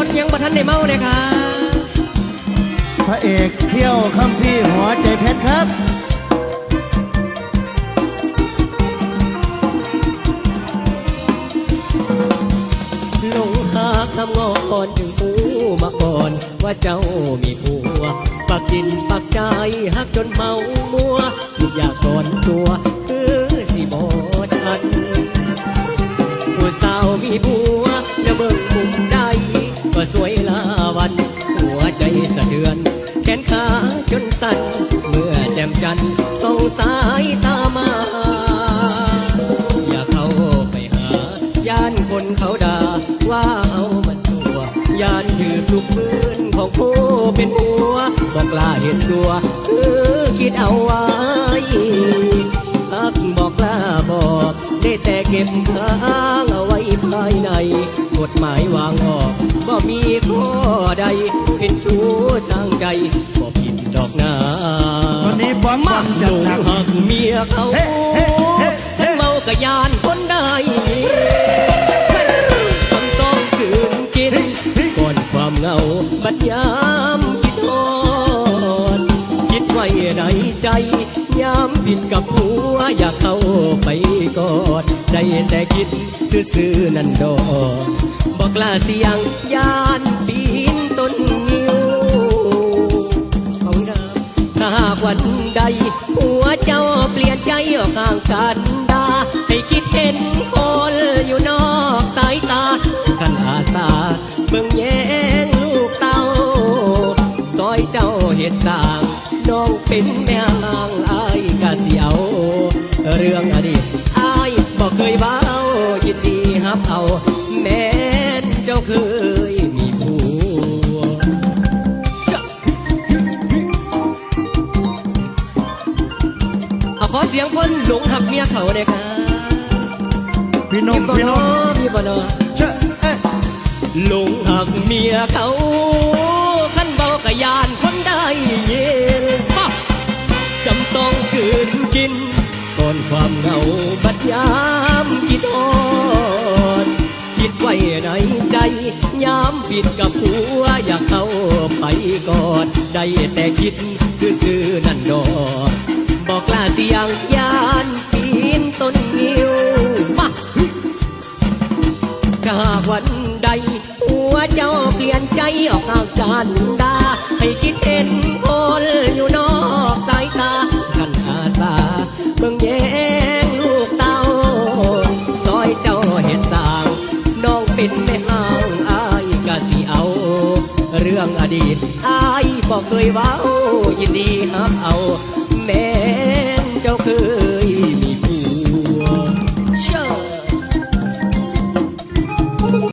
คนยังบ่ทันได้เมาเลยครับพระเอกเที่ยวคำพี่หัวใจเพชรครับหลงหาคำงอนถึงหูมาก่อน ว่าเจ้ามีผัวปักกินปักใจฮักจนเมามัวลูกอยากก่อนตัว จนสั่นเมื่อแจ่มจันทร์ส่องสายตามา อย่าเข้าไปหา ย่านคนเขาด่าว่าเอามันตัว ย่านถือลูกปืนของผู้เป็นหัวบอกลาเห็นตัวคือคิดเอาไว้พักบอกลาบอก ได้แต่เก็บค้างเอาไว้ภายในกฎหมายวางออกก็มีข้อใด เป็นชู้ทางใจก็ผิดด อกนาวันนี้บอมมาบอมหจัดลงหนักหักเมียเขาเฮ้เฮ้เฮ้ทั้งเมากะยานคนได้ฉันต้องคืนกินก่อนความเหงาบัดยามคิดทอดคิดไว้ในใจยามผิดกับหัวอยากเข้าไปกอดได้แต่คิดซื่อๆนั่นดอกบอกลาเสียงยา วันใด หัวเจ้าเปลี่ยนใจออกห่างกันดา ให้คิดเห็นคนอยู่นอกสายตาขันอาสาเบิ่งแย่งลูกเต้าซอยเจ้าเห็ดต่างน้องเป็นแม่ห่างอายกะเสียว เรื่องอดีตอายบอกเคยเว้ายินดีฮับเอา แม้นเจ้าเคย ขอเสียงคนหลงหักเมียเขาเลยครับพี่นมีมบ่พี่นเนาะมมีบ่เนาะเชอะเอ๊ะหลงหักเมียเขาขันเบากะยานคนได้เย็นปะจำต้องคืนกินก่อนความเหงาบัดยามคิดอ่อนคิดไว้ในใจยามผิดกับหัวอยากเข้าไปกอดได้แต่คิดซื่อๆนั่นดอกบอก ถ้ากวันใด หัวเจ้าเปลี่ยนใจออกห่ากันดา ให้คิดเห็นคนอยู่นอกสายตาขันอาสาเบิ่งแย่งลูกเต้าซอยเจ้าเห็นต่าง น้องเป็นแม่ห้างอายกะสิเอา เรื่องอดีตอายบอกเคยเว้ายินดีฮับเอาแม่